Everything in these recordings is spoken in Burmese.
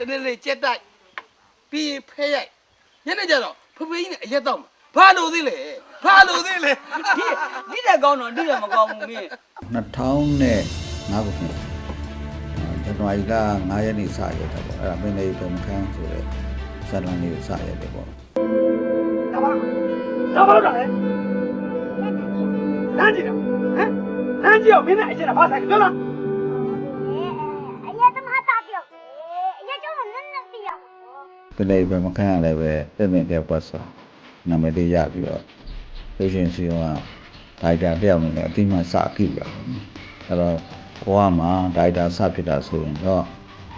တနေ့လေးကြက်တိုက်ပြီးရင်ဖဲရိုက်ညနေကျတော့ဖဖေးကြီးနဲ့အရက်တော့မှာဘာလို့သေးလဲဘာလို့သေးလဲဒီဒီတက်ကောင်းတော့ဒီတက်မကောင်းဘူးမင်း2000နဲ့5ခုနှစ်ဇန်နဝါရီလ9ရက်နေ့စရတာပေါ့အဲ့ဒါမင်းလေးပုံခန်းဆိုတဲ့ဇာတ်လမ်းလေးကိုစရတယ်ပေါ့တော့ဘာလို့လဲလမ်းကြည့်တာဟမ်လမ်းကြည့်အောင်မင်းနဲ့အချက်တာဘာဆိုင်ပြောလား မင်းလေးပုံခန်းကလည်းပဲတင့်တဲ့ပတ်စာနာမည်လေးရပြီးတော့လူရှင်စီကဒိုက်တာတယောက်နေတယ်အတိမစကိရပါဘူးအဲ့တော့ဘဝမှာဒိုက်တာစဖြစ်တာဆိုရင်တော့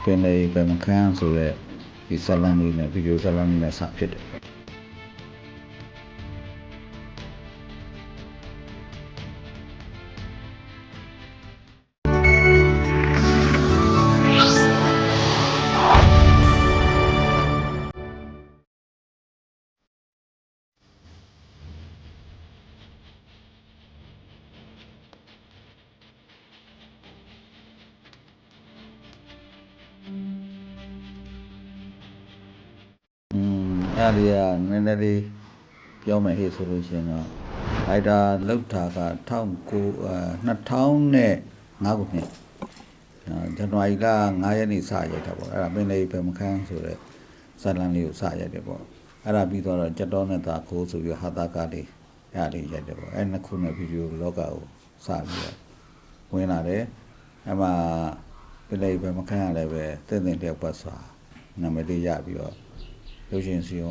ပင်လေးပုံခန်းဆိုတဲ့ဒီဇာတ်လမ်းလေးနဲ့ဗီဒီယိုဇာတ်လမ်းလေးနဲ့စဖြစ်တယ် အဲ့ဒီကနည်းနည်းလေးပြောမယ်ဟေ့ဆိုလို့ရှိရင်တော့အိုက်တာလောက်တာက1900အဲ2000နဲ့5ခုနှစ်အဲဇန်နဝါရီလ9ရက်နေ့စရိုက်တာပေါ့အဲ့ဒါမင်းလေးပဲမခန်းဆိုတဲ့ဇာတ်လမ်းလေးကိုစရိုက်တယ်ပေါ့အဲ့ဒါပြီးတော့ကြက်တော်နဲ့တာခိုးဆိုပြီးဟာတာကားလေးအဲ့ဒါလေးရိုက်တယ်ပေါ့အဲ့နှစ်ခုနဲ့ဗီဒီယိုလောကကိုစပြီးတော့ဝင်လာတယ်အဲ့မှာမင်းလေးပဲမခန်းရလည်းပဲတင့်တယ်တယောက်ပတ်စွာနာမည်လေးရပြီးတော့ လူရှင်စီက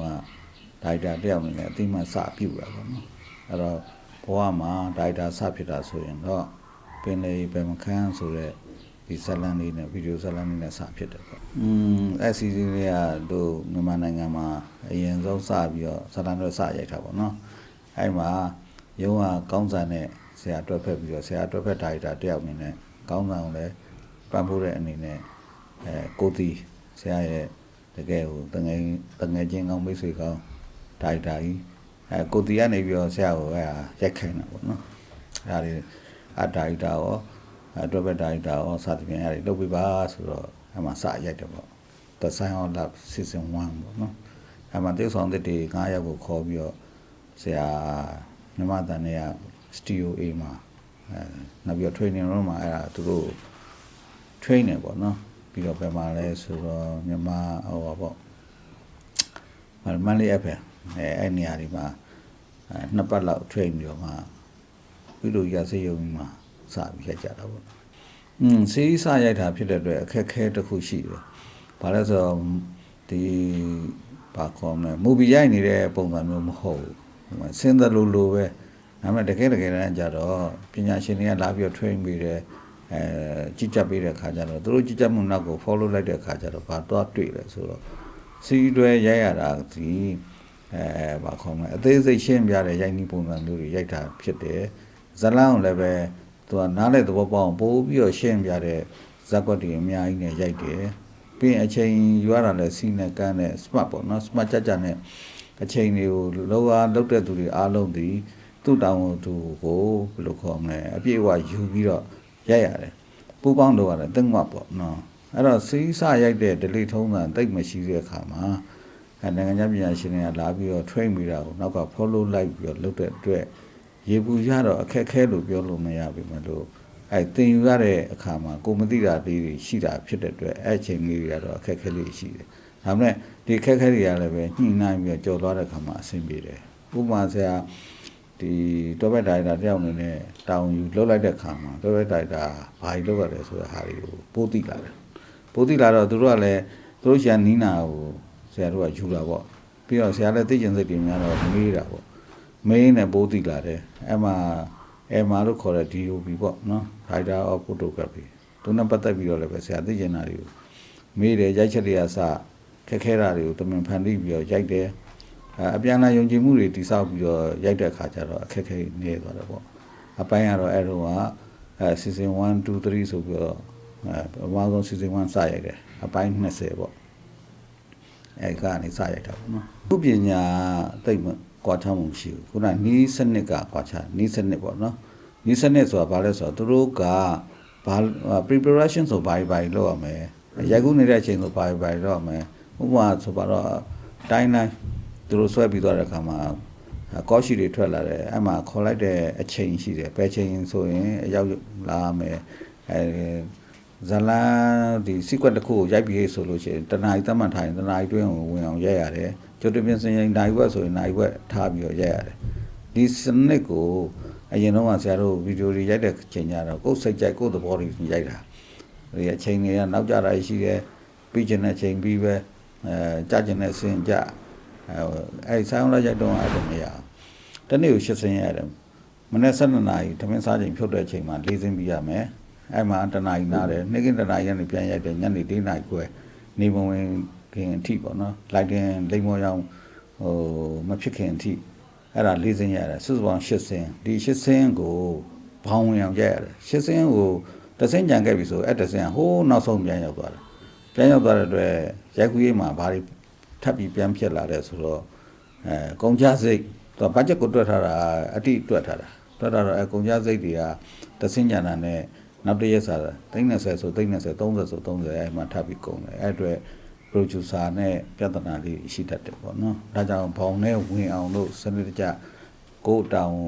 ဒိုက်တာတယောက်အနေနဲ့အတိမတ်စပြုတ်တာပေါ့နော်အဲ့တော့ဘဝမှာဒိုက်တာစဖြစ်တာဆိုရင်တော့ပင်လေပင်မခန်းဆိုတဲ့ဒီဇတ်လန်လေးနဲ့ဗီဒီယိုဇတ်လန်လေးနဲ့စဖြစ်တယ်ပေါ့อืมအဲ့စီစီလေးကတို့မြန်မာနိုင်ငံမှာအရင်ဆုံးစပြီးတော့ဇတ်လန်တွေစရိုက်တာပေါ့နော်အဲ့မှာရုံးကကောင်းစာနဲ့ဆရာတွက်ဖက်ပြီးတော့ဆရာတွက်ဖက်ဒိုက်တာတယောက်အနေနဲ့ကောင်းစာကိုလည်းပံ့ပိုးတဲ့အနေနဲ့အဲကိုတီဆရာရဲ့ တကယ်ဟိုတငယ်တငယ်ချင်းကောင်းမိတ်ဆွေကောင်းဒိုက်တာကြီးအဲကိုတီကနေပြီးတော့ဆရာကိုအဲရိုက်ခိုင်းတာပေါ့နော်အဲဒါလေးအဒိုက်တာရောအတွက်ပဲဒိုက်တာရောစသဖြင့်အဲဒီလုပ်ပြပါဆိုတော့အဲမှာစရိုက်တယ်ပေါ့ The Sign of Love Season 1ပေါ့နော်အဲမှာတေဆောင်တဲ့တေ9ယောက်ကိုခေါ်ပြီးတော့ဆရာမြမတန်နဲ့က Studio A မှာအဲနောက်ပြီးတော့ training room မှာအဲဒါသူတို့ train နေပေါ့နော် ပြီးတော့ဘယ်မှာလဲဆိုတော့မြန်မာဟိုပါပေါ့မန်လေးအဖဲအဲအဲ့နေရာဒီမှာအဲနှစ်ပတ်လောက် train ပြီးတော့မှပြီးလို့ရစေရုံမှာစပြီးရိုက်ကြတာပေါ့อืมစီးစရိုက်တာဖြစ်တဲ့အတွက်အခက်ခဲတစ်ခုရှိတယ်ဘာလဲဆိုတော့ဒီဘာခေါ်မလဲမူဗီရိုက်နေတဲ့ပုံစံမျိုးမဟုတ်ဘူးစင်းသလိုလိုပဲဒါပေမဲ့တကယ်တကယ်တမ်းကျတော့ပညာရှင်တွေကလာပြီးတော့ train ပေးတယ် အဲကြည့်ကြပ်ပေးတဲ့ခါကျတော့သူတို့ကြည့်ကြပ်မှုနောက်ကို follow လိုက်တဲ့ခါကျတော့ဘာတော့တွေ့လဲဆိုတော့စီးတွဲရိုက်ရတာဒီအဲဘာခေါ်မလဲအသေးစိတ်ရှင်းပြတဲ့ရိုက်နှီးပုံစံမျိုးတွေရိုက်တာဖြစ်တယ်ဇလန်းကိုလည်းပဲသူကနားလေသဘောပေါက်အောင်ပို့ပြီးတော့ရှင်းပြတဲ့ဇက်ကွက်တွေအများကြီးနဲ့ရိုက်တယ်ပြီးရင်အချိန်ယူရတာလည်းစီးနဲ့ကန်းနဲ့ smart ပေါ့နော် smart ကြကြနဲ့အချိန်တွေကိုလောအားလောက်တဲ့သူတွေအားလုံးဒီသူ့တောင်းသူကိုဘယ်လိုခေါ်မလဲအပြည့်အဝယူပြီးတော့ ရိုက်ရတယ်ပူပေါင်းတော့ရတယ်ตึ้งမပေါ့နော်အဲ့တော့စီးစရိုက်တဲ့ delay ထုံးတာတိတ်မရှိတဲ့အခါမှာအဲနိုင်ငံခြားပညာရှင်တွေကလာပြီးတော့ train ပြီးတာကိုနောက်က follow လိုက်ပြီးတော့လုပ်တဲ့အတွက်ရေပူရတော့အခက်ခဲလို့ပြောလို့မရပြီမလို့အဲတင်ယူရတဲ့အခါမှာကိုမသိတာလေးတွေရှိတာဖြစ်တဲ့အတွက်အဲ့ချိန်လေးတွေကတော့အခက်ခဲလေးရှိတယ်။ဒါပေမဲ့ဒီအခက်ခဲတွေကလည်းပဲညှိနှိုင်းပြီးတော့ကြော်သွားတဲ့အခါမှာအဆင်ပြေတယ်။ဥပမာဆရာ ဒီတော့ဘက်ဒိုင်တာတယောက်အနေနဲ့တောင်းယူလှုပ်လိုက်တဲ့အခါမှာတော့ဘက်ဒိုင်တာဘာကြီးလုပ်ရတယ်ဆိုတဲ့ဟာတွေကိုပိုးသိလာတယ်။ပိုးသိလာတော့သူတို့ကလည်းသူတို့ရှာနီးနာကိုဆရာတို့ကယူတာပေါ့။ပြီးတော့ဆရာလည်းသိကျင်စိတ်တွေများတော့မေးတာပေါ့။မေးနေပိုးသိလာတယ်။အဲ့မှာအဲမာလို့ခေါ်တဲ့ DOP ပေါ့နော် Director of Photography သူနဲ့ပတ်သက်ပြီးတော့လည်းပဲဆရာသိကျင်တာတွေကိုမေးတယ်ရိုက်ချက်တွေကစခက်ခဲတာတွေကိုတမန်ဖန်တီးပြီးတော့ရိုက်တယ် အဲအပြန်အလှန်ယုံကြည်မှုတွေတိဆောက်ပြီးတော့ရိုက်တဲ့အခါကျတော့အခက်ခဲနေသွားတယ်ပေါ့အပိုင်းကတော့အဲ့တော့ကအဲ season 1 2 3ဆိုပြီးတော့အဲအမှားဆုံး season 1စရိုက်တယ်အပိုင်း20ပေါ့အဲကနေစရိုက်တာပေါ့နော်ဥပညာတိတ်မကွာခြားမှုမရှိဘူးခုနနီးစနစ်ကကွာခြားနီးစနစ်ပေါ့နော်နီးစနစ်ဆိုတာဘာလဲဆိုတော့သူတို့ကဘာ preparation ဆိုဘာဘာလောက်ရမယ်ရိုက်ကူးနေတဲ့အချိန်ကိုပါပါတော့မယ်ဥပမာဆိုပါတော့တိုင်းတိုင်း သူတို့ဆွဲပြီးသွားတဲ့အခါမှာကော့ရှိတွေထွက်လာတယ်အဲ့မှာခေါ်လိုက်တဲ့အချိန်ရှိတယ်ဘယ်ချိန်ဆိုရင်အရောက်လာမယ်အဲဇလန်ဒီ sequence တစ်ခုကိုရိုက်ပြီးဆိုလို့ရှိရင်တနားရီသတ်မှတ်ထားရင်တနားရီတွင်းကိုဝင်အောင်ရိုက်ရတယ်ကျိုးတပြင်စင်ရင်နိုင်ဘက်ဆိုရင်နိုင်ဘက်ထားပြီးတော့ရိုက်ရတယ်ဒီစနစ်ကိုအရင်တော့ဆရာတို့ဗီဒီယိုတွေရိုက်တဲ့ချိန်ကျတော့ကိုယ်စိတ်ကြိုက်ကိုယ်သဘောတွေရိုက်တာဒီအချိန်တွေကနောက်ကြတာရှိတယ်ပြီးကျင်တဲ့ချိန်ပြီးပဲအဲကြကျင်တဲ့စင်ကြ အဲအဲဆောင်းလိုက်ရတော့အဲ့ဒါမရအောင်တနေ့ကို၈စင်ရတယ်မနေ့၁၂နာရီသမင်းစားချိန်ဖြုတ်တဲ့ချိန်မှာ၄စင်ပြီးရမယ်အဲ့မှာတနာရီနားတယ်နေ့ကင်းတနာရီကနေပြန်ရိုက်တယ်ညနေ၄နာရီခွဲနေမဝင်ခင်အထိပေါ့နော်လိုက်တင်လိမ္မော်ရောင်ဟိုမဖြစ်ခင်အထိအဲ့ဒါ၄စင်ရတယ်စုစုပေါင်း၈စင်ဒီ၈စင်ကိုဘောင်းဝင်အောင်ရိုက်ရတယ်၈စင်ကိုတဆင်းကြံခဲ့ပြီဆိုအဲ့တဆင်းကဟိုးနောက်ဆုံးပြန်ရောက်သွားတယ်ပြန်ရောက်သွားတဲ့အတွက်ရိုက်ကူးရေးမှာဘာတွေ ထပ်ပြီးပြန်ဖြစ်လာတယ်ဆိုတော့အဲကုန်ကြစိတ်သူကဘတ်ဂျက်ကိုတွက်ထားတာအတိတွက်ထားတာတွက်ထားတော့အဲကုန်ကြစိတ်တွေကတဆင်းကြံတာနဲ့နောက်တစ်ရက်စာ30ဆို30ဆို30ဆို30အဲမှာထပ်ပြီးကုန်တယ်အဲ့အတွက် producer နဲ့ပြဿနာလေးရှိတတ်တယ်ပေါ့နော်ဒါကြောင့်ဘောင်နဲ့ဝင်အောင်လို့စနစ်တကျကိုယ်တောင်း